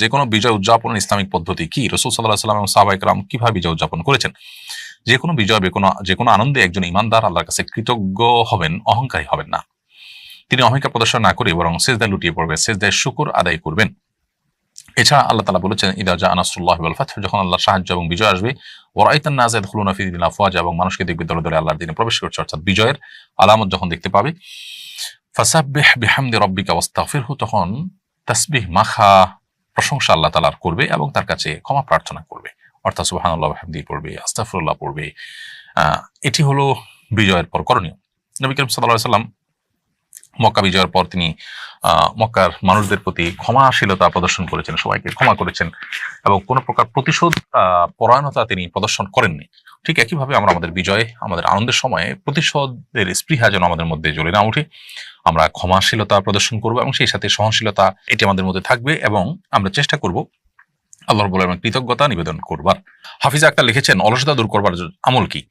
যে কোনো বিজয় উদযাপনের ইসলামিক পদ্ধতি কি? রসুল সাল্লাহ সাল্লাম এবং সাহাবাইক রাম কীভাবে বিজয় উদযাপন করেছেন? যে কোনো বিজয় কোনো যে কোনো আনন্দে একজন ইমানদার আল্লাহর কাছে কৃতজ্ঞ হবেন, অহংকারী হবেন না। তিনি অহংকার প্রদর্শন না করে বরং সেজদায় লুটিয়ে পড়বে সেজদায় শুকুর আদায় করবেন। এছাড়া আল্লাহ তালা বলেছেন, ইদা জা আনাসুল্লাহ ফাত যখন আল্লাহ সাহায্য এবং বিজয় আসবে ওরাইতান নাজাদ খুলুনা ফিদিন আফওয়াজ, এবং মানুষকে দেখবে দলে দলে আল্লাহর দিনে প্রবেশ করছে, অর্থাৎ বিজয়ের আলামত যখন দেখতে পাবে, ফাসাব্বিহ বিহামদি রব্বিকা ওয়াস্তাগফিরহু, তখন তাসবিহ মাখা প্রশংসা আল্লাহ তালার করবে এবং তার কাছে ক্ষমা প্রার্থনা করবে। অর্থাৎ সুবহানাল্লাহ হামদি পড়বে আস্তাফরুল্লাহ পড়বে। এটি হলো বিজয়ের পর, করণীয়। নবী করিম সাল্লাহ সাল্লাম মক্কা বিজয়ের পর তিনি মক্কার মানুষদের প্রতি ক্ষমাশীলতা প্রদর্শন করেছেন, সবাইকে ক্ষমা করেছেন এবং কোনো প্রকার প্রতিশোধ পরায়ণতা তিনি প্রদর্শন করেননি। ঠিক একইভাবে আমরা আমাদের বিজয়ে, আমাদের আনন্দের সময়ে প্রতিশোধের স্পৃহা যেন আমাদের মধ্যে জ্বলে না উঠে আমরা ক্ষমাশীলতা প্রদর্শন করব এবং সেই সাথে সহনশীলতা এটি আমাদের মধ্যে থাকবে এবং আমরা চেষ্টা করব আল্লাহর বলে কৃতজ্ঞতা নিবেদন করবার। হাফিজ আক্তার লিখেছেন, অলসতা দূর করবার আমল কি?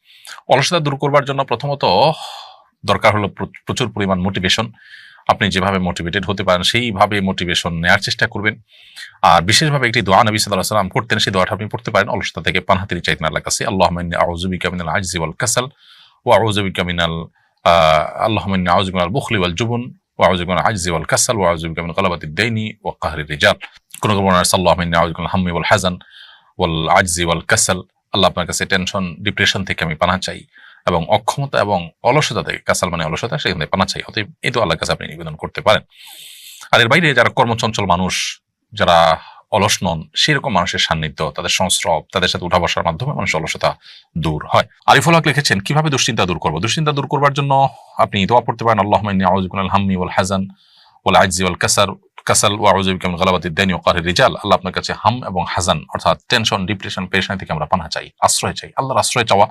অলসতা দূর করবার জন্য প্রথমত দরকার হলো প্র- প্রচুর পরিমাণ মোটিভেশন আপনি যেভাবে মোটিভেটেড হতে পারেন, সেইভাবে মোটিভেশন নেওয়ার চেষ্টা করবেন। আর বিশেষভাবে একটি দোয়া নবী সাল্লাহ সাল্লাম করতেন, সেই দোয়াটা আপনি পড়তে পারেন। অলসতা থেকে পানহাতির চাইতেন আল্লাহ কাছে আল্লাহ আউজুবিকা মিনাল আজজি ওয়াল কাসাল ও আউজুবিকা মিনাল আল্লাহ আউজুবিকা মিনাল বুখলি ওয়াল জুবুন ও আউজুবিকা মিনাল আজজি ওয়াল কাসাল ও আউজুবিকা মিনাল গালাবাতিদ দাইনি ও কাহরি রিজাল। কোন কোন আউজুবিকা মিনাল হাম্মি ওয়াল হাজান ওয়াল আজজি ওয়াল কাসাল। আল্লাহ আপনার কাছে টেনশন ডিপ্রেশন থেকে আমি পানা চাই এবং অক্ষমতা এবং অলসতা থেকে, কাসাল মানে অলসতা, সেখান পানা চাই। অতএব এই তো আল্লাহর কাছে আপনি নিবেদন করতে পারেন। আর এর বাইরে যারা কর্মচঞ্চল মানুষ, যারা অলস নন, সেরকম মানুষের সান্নিধ্য, তাদের সংস্রব, তাদের সাথে উঠা বসার মাধ্যমে মানুষের অলসতা দূর হয়। আরিফুল হক লিখেছেন, কীভাবে দুশ্চিন্তা দূর করব? দুশ্চিন্তা দূর করবার জন্য আপনি দোয়া পড়তে পারেন আল্লাহ আউজুকুল হাম্মি ওয়াল হাজান ওয়াল আজজি ওয়াল কাসার, কাসাল ওয়া আউজুবিকা মিন গালাবাতি দানি ওয়া কাহরি রিজাল। আল্লাহ আপনার কাছে হাম এবং হাজান অর্থাৎ টেনশন, ডিপ্রেশন, পেরেশানি থেকে আমরা পানা চাই, আশ্রয় চাই। আল্লাহর আশ্রয় চাওয়া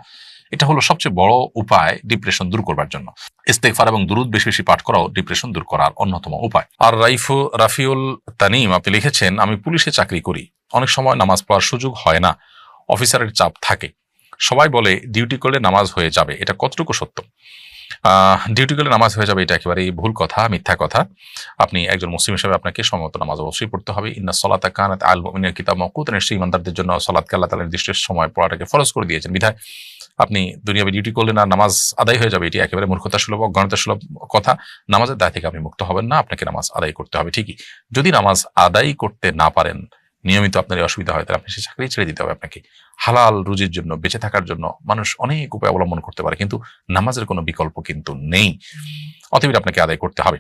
এটা হলো সবচেয়ে বড় উপায় ডিপ্রেশন দূর করবার জন্য। ইস্তেগফার এবং দুরুদ বেশি বেশি পাঠ করাও ডিপ্রেশন দূর করার অন্যতম উপায়। আর রাইফু, রাফিউল তানিম আপনি লিখেছেন, আমি পুলিশে চাকরি করি। অনেক সময় নামাজ পড়ার সুযোগ হয় না। অফিসারের চাপ থাকে। সবাই বলে, ডিউটি করলে নামাজ হয়ে যাবে। এটা কতটুকু সত্য? ডিউটি করলে নামাজ হয়ে যাবে, এটা একেবারেই ভুল কথা, মিথ্যা কথা। আপনি একজন মুসলিম হিসেবে আপনাকে সময়মতো নামাজ অবশ্যই পড়তে হবে। ইন্না সলাতা কানাত আল মুমিনের কিতাব মকুত নিশ্চয়ই জন্য সলাতকে আল্লাহ তাআলা নির্দিষ্ট সময় পড়াটাকে ফরজ করে দিয়েছেন। বিধায় আপনি দুনিয়াবে ডিউটি করলেন আর নামাজ আদায় হয়ে যাবে, এটি একেবারে মূর্খতা সুলভ অজ্ঞানতা সুলভ কথা। নামাজের দায় থেকে আপনি মুক্ত হবেন না, আপনাকে নামাজ আদায় করতে হবে, ঠিকই। যদি নামাজ আদায় করতে না পারেন, নিয়মিত আপনার এই অসুবিধা হয়, তাহলে আপনি সেই চাকরি ছেড়ে দিতে হবে আপনাকে। হালাল রুজির জন্য, বেঁচে থাকার জন্য মানুষ অনেক উপায় অবলম্বন করতে পারে, কিন্তু নামাজের কোনো বিকল্প কিন্তু নেই। অতএব আপনাকে আদায় করতে হবে।